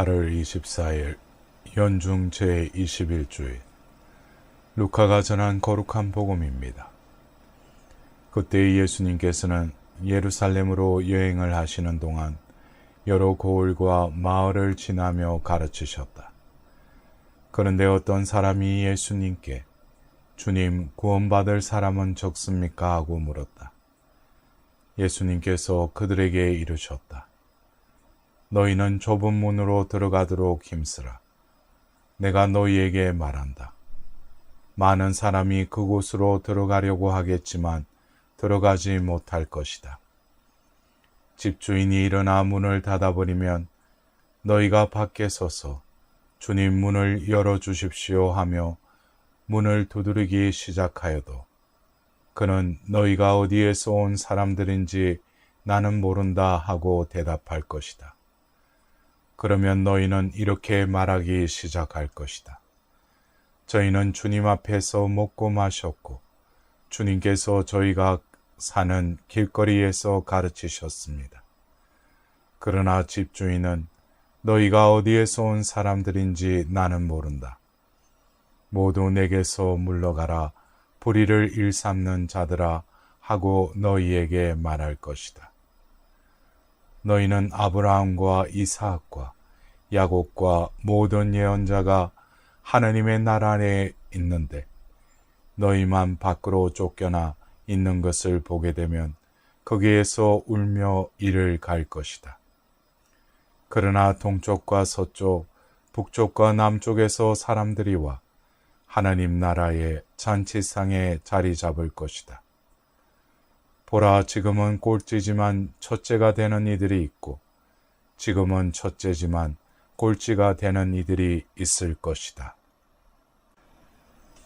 8월 24일 연중 제21주일 루카가 전한 거룩한 복음입니다. 그때 예수님께서는 예루살렘으로 여행을 하시는 동안 여러 고을과 마을을 지나며 가르치셨다. 그런데 어떤 사람이 예수님께 주님 구원받을 사람은 적습니까? 하고 물었다. 예수님께서 그들에게 이르셨다. 너희는 좁은 문으로 들어가도록 힘쓰라. 내가 너희에게 말한다. 많은 사람이 그곳으로 들어가려고 하겠지만 들어가지 못할 것이다. 집주인이 일어나 문을 닫아버리면 너희가 밖에 서서 주님 문을 열어주십시오 하며 문을 두드리기 시작하여도 그는 너희가 어디에서 온 사람들인지 나는 모른다 하고 대답할 것이다. 그러면 너희는 이렇게 말하기 시작할 것이다. 저희는 주님 앞에서 먹고 마셨고 주님께서 저희가 사는 길거리에서 가르치셨습니다. 그러나 집주인은 너희가 어디에서 온 사람들인지 나는 모른다. 모두 내게서 물러가라 불의를 일삼는 자들아 하고 너희에게 말할 것이다. 너희는 아브라함과 이사학과 야곱과 모든 예언자가 하나님의 나라 안에 있는데 너희만 밖으로 쫓겨나 있는 것을 보게 되면 거기에서 울며 이를 갈 것이다. 그러나 동쪽과 서쪽, 북쪽과 남쪽에서 사람들이 와 하나님 나라의 잔치상에 자리 잡을 것이다. 보라, 지금은 꼴찌지만 첫째가 되는 이들이 있고, 지금은 첫째지만 꼴찌가 되는 이들이 있을 것이다.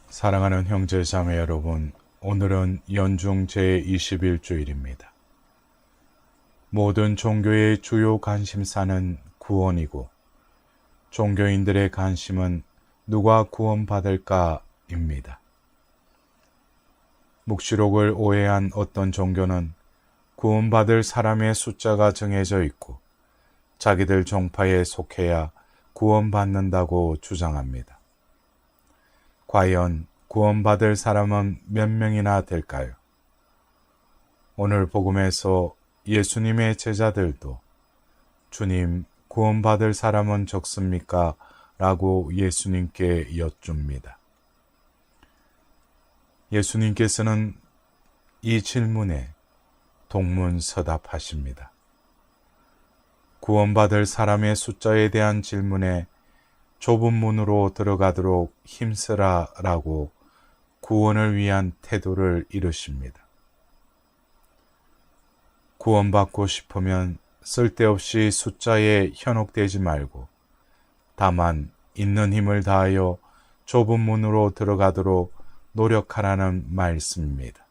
사랑하는 형제 자매 여러분, 오늘은 연중 제21주일입니다. 모든 종교의 주요 관심사는 구원이고, 종교인들의 관심은 누가 구원받을까입니다. 묵시록을 오해한 어떤 종교는 구원받을 사람의 숫자가 정해져 있고 자기들 종파에 속해야 구원받는다고 주장합니다. 과연 구원받을 사람은 몇 명이나 될까요? 오늘 복음에서 예수님의 제자들도 주님 구원받을 사람은 적습니까? 라고 예수님께 여쭙니다. 예수님께서는 이 질문에 동문서답하십니다. 구원받을 사람의 숫자에 대한 질문에 좁은 문으로 들어가도록 힘쓰라 라고 구원을 위한 태도를 이루십니다. 구원받고 싶으면 쓸데없이 숫자에 현혹되지 말고 다만 있는 힘을 다하여 좁은 문으로 들어가도록 노력하라는 말씀입니다.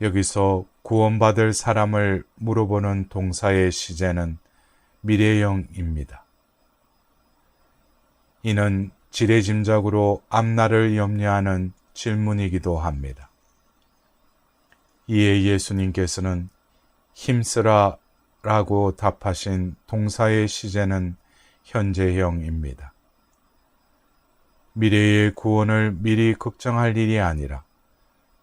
여기서 구원받을 사람을 물어보는 동사의 시제는 미래형입니다. 이는 지레짐작으로 앞날을 염려하는 질문이기도 합니다. 이에 예수님께서는 힘쓰라 라고 답하신 동사의 시제는 현재형입니다. 미래의 구원을 미리 걱정할 일이 아니라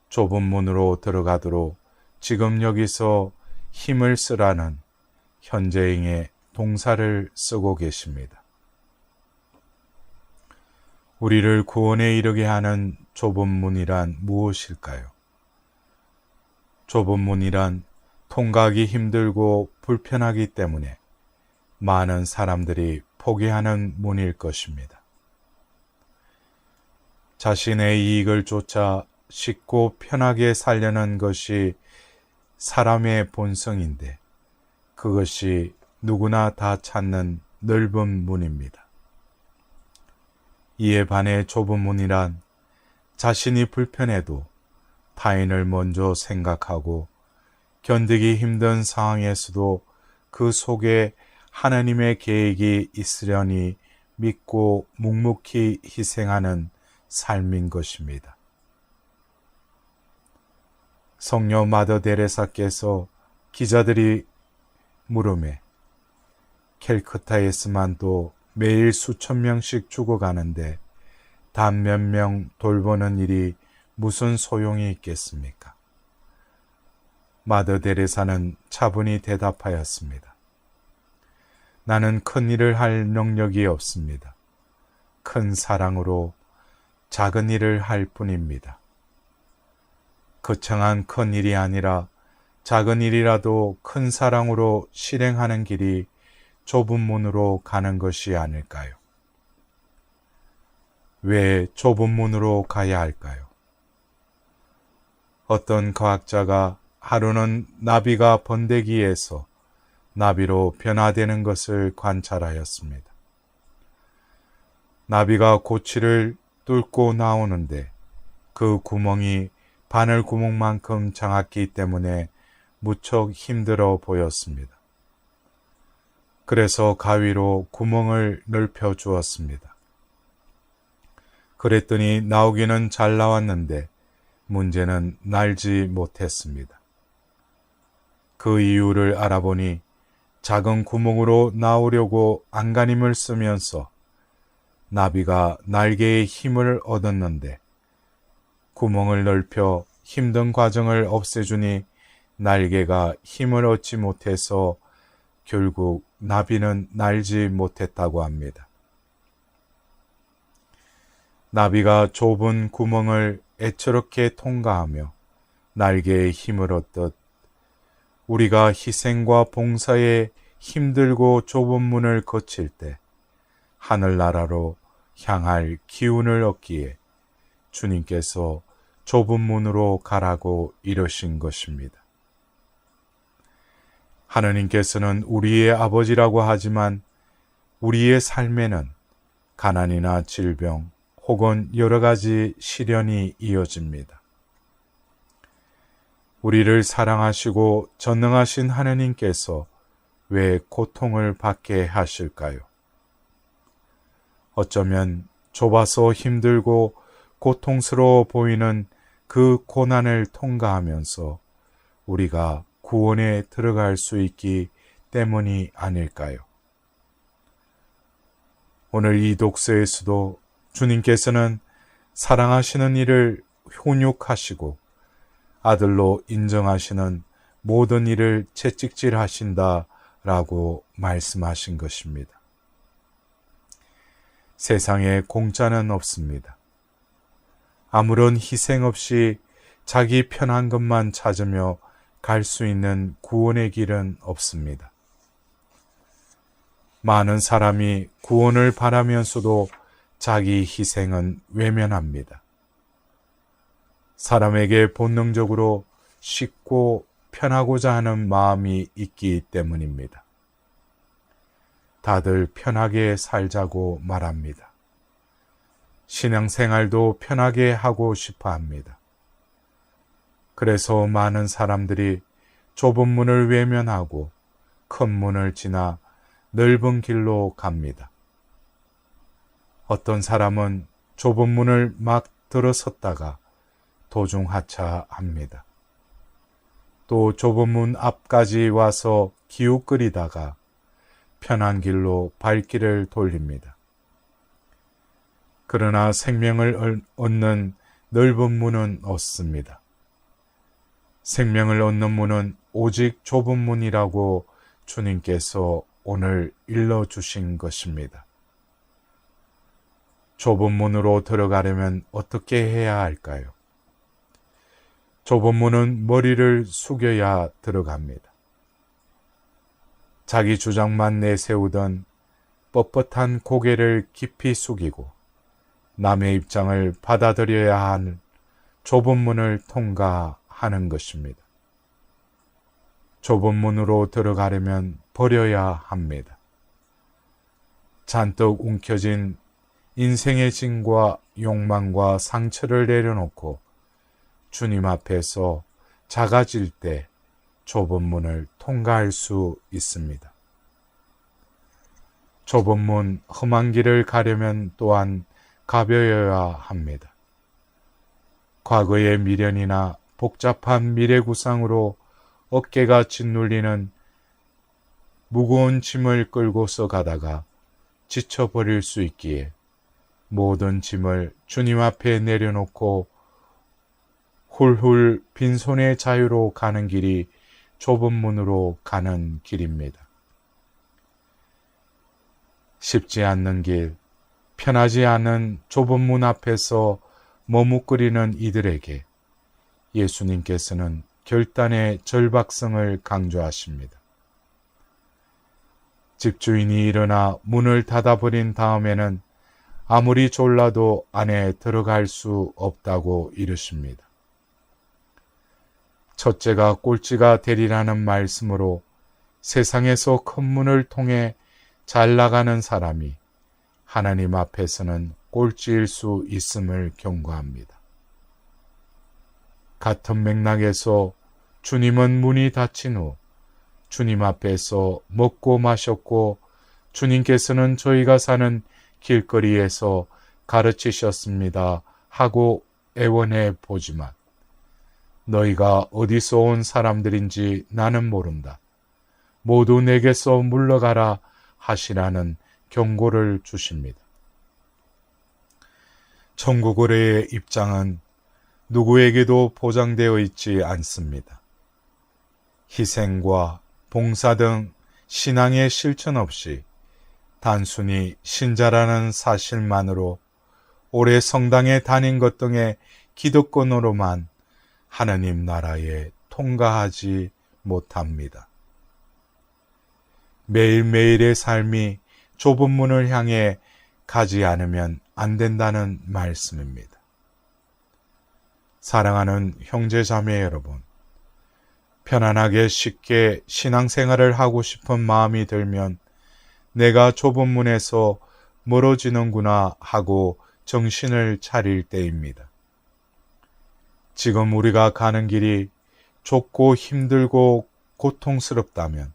좁은 문으로 들어가도록 지금 여기서 힘을 쓰라는 현재행의 동사를 쓰고 계십니다. 우리를 구원에 이르게 하는 좁은 문이란 무엇일까요? 좁은 문이란 통과하기 힘들고 불편하기 때문에 많은 사람들이 포기하는 문일 것입니다. 자신의 이익을 쫓아 쉽고 편하게 살려는 것이 사람의 본성인데 그것이 누구나 다 찾는 넓은 문입니다. 이에 반해 좁은 문이란 자신이 불편해도 타인을 먼저 생각하고 견디기 힘든 상황에서도 그 속에 하나님의 계획이 있으려니 믿고 묵묵히 희생하는 삶인 것입니다. 성녀 마더 데레사께서 기자들이 물음에 캘커타에서만도 매일 수천 명씩 죽어가는데 단 몇 명 돌보는 일이 무슨 소용이 있겠습니까? 마더 데레사는 차분히 대답하였습니다. 나는 큰 일을 할 능력이 없습니다. 큰 사랑으로 작은 일을 할 뿐입니다. 거창한 큰 일이 아니라 작은 일이라도 큰 사랑으로 실행하는 길이 좁은 문으로 가는 것이 아닐까요? 왜 좁은 문으로 가야 할까요? 어떤 과학자가 하루는 나비가 번데기에서 나비로 변화되는 것을 관찰하였습니다. 나비가 고치를 뚫고 나오는데 그 구멍이 바늘 구멍만큼 작았기 때문에 무척 힘들어 보였습니다. 그래서 가위로 구멍을 넓혀 주었습니다. 그랬더니 나오기는 잘 나왔는데 문제는 날지 못했습니다. 그 이유를 알아보니 작은 구멍으로 나오려고 안간힘을 쓰면서 나비가 날개의 힘을 얻었는데 구멍을 넓혀 힘든 과정을 없애주니 날개가 힘을 얻지 못해서 결국 나비는 날지 못했다고 합니다. 나비가 좁은 구멍을 애처롭게 통과하며 날개에 힘을 얻듯 우리가 희생과 봉사에 힘들고 좁은 문을 거칠 때 하늘나라로 향할 기운을 얻기에 주님께서 좁은 문으로 가라고 이러신 것입니다. 하느님께서는 우리의 아버지라고 하지만 우리의 삶에는 가난이나 질병 혹은 여러 가지 시련이 이어집니다. 우리를 사랑하시고 전능하신 하느님께서 왜 고통을 받게 하실까요? 어쩌면 좁아서 힘들고 고통스러워 보이는 그 고난을 통과하면서 우리가 구원에 들어갈 수 있기 때문이 아닐까요? 오늘 이 독서에서도 주님께서는 사랑하시는 이를 훈육하시고 아들로 인정하시는 모든 일을 채찍질 하신다 라고 말씀하신 것입니다. 세상에 공짜는 없습니다. 아무런 희생 없이 자기 편한 것만 찾으며 갈 수 있는 구원의 길은 없습니다. 많은 사람이 구원을 바라면서도 자기 희생은 외면합니다. 사람에게 본능적으로 쉽고 편하고자 하는 마음이 있기 때문입니다. 다들 편하게 살자고 말합니다. 신앙생활도 편하게 하고 싶어 합니다. 그래서 많은 사람들이 좁은 문을 외면하고 큰 문을 지나 넓은 길로 갑니다. 어떤 사람은 좁은 문을 막 들어섰다가 도중 하차합니다. 또 좁은 문 앞까지 와서 기웃거리다가 편한 길로 발길을 돌립니다. 그러나 생명을 얻는 넓은 문은 없습니다. 생명을 얻는 문은 오직 좁은 문이라고 주님께서 오늘 일러주신 것입니다. 좁은 문으로 들어가려면 어떻게 해야 할까요? 좁은 문은 머리를 숙여야 들어갑니다. 자기 주장만 내세우던 뻣뻣한 고개를 깊이 숙이고 남의 입장을 받아들여야 하는 좁은 문을 통과하는 것입니다. 좁은 문으로 들어가려면 버려야 합니다. 잔뜩 움켜진 인생의 짐과 욕망과 상처를 내려놓고 주님 앞에서 작아질 때 좁은 문을 통과할 수 있습니다. 좁은 문, 험한 길을 가려면 또한 가벼워야 합니다. 과거의 미련이나 복잡한 미래 구상으로 어깨가 짓눌리는 무거운 짐을 끌고서 가다가 지쳐버릴 수 있기에 모든 짐을 주님 앞에 내려놓고 훌훌 빈손의 자유로 가는 길이 좁은 문으로 가는 길입니다. 쉽지 않는 길, 편하지 않은 좁은 문 앞에서 머뭇거리는 이들에게 예수님께서는 결단의 절박성을 강조하십니다. 집주인이 일어나 문을 닫아버린 다음에는 아무리 졸라도 안에 들어갈 수 없다고 이르십니다. 첫째가 꼴찌가 되리라는 말씀으로 세상에서 큰 문을 통해 잘 나가는 사람이 하나님 앞에서는 꼴찌일 수 있음을 경고합니다. 같은 맥락에서 주님은 문이 닫힌 후 주님 앞에서 먹고 마셨고 주님께서는 저희가 사는 길거리에서 가르치셨습니다 하고 애원해 보지만 너희가 어디서 온 사람들인지 나는 모른다. 모두 내게서 물러가라 하시라는 경고를 주십니다. 천국의의 입장은 누구에게도 보장되어 있지 않습니다. 희생과 봉사 등 신앙의 실천 없이 단순히 신자라는 사실만으로 오래 성당에 다닌 것 등의 기득권으로만 하나님 나라에 통과하지 못합니다. 매일매일의 삶이 좁은 문을 향해 가지 않으면 안 된다는 말씀입니다. 사랑하는 형제자매 여러분, 편안하게 쉽게 신앙생활을 하고 싶은 마음이 들면 내가 좁은 문에서 멀어지는구나 하고 정신을 차릴 때입니다. 지금 우리가 가는 길이 좁고 힘들고 고통스럽다면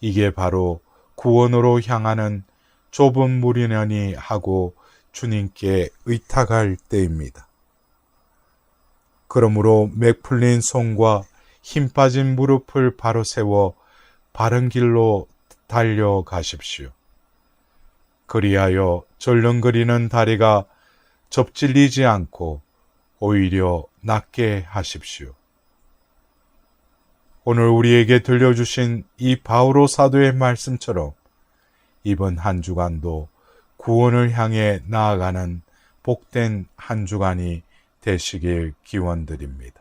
이게 바로 구원으로 향하는 좁은 물이려니 하고 주님께 의탁할 때입니다. 그러므로 맥 풀린 손과 힘 빠진 무릎을 바로 세워 바른 길로 달려가십시오. 그리하여 절렁거리는 다리가 접질리지 않고 오히려 낫게 하십시오. 오늘 우리에게 들려주신 이 바오로 사도의 말씀처럼 이번 한 주간도 구원을 향해 나아가는 복된 한 주간이 되시길 기원드립니다.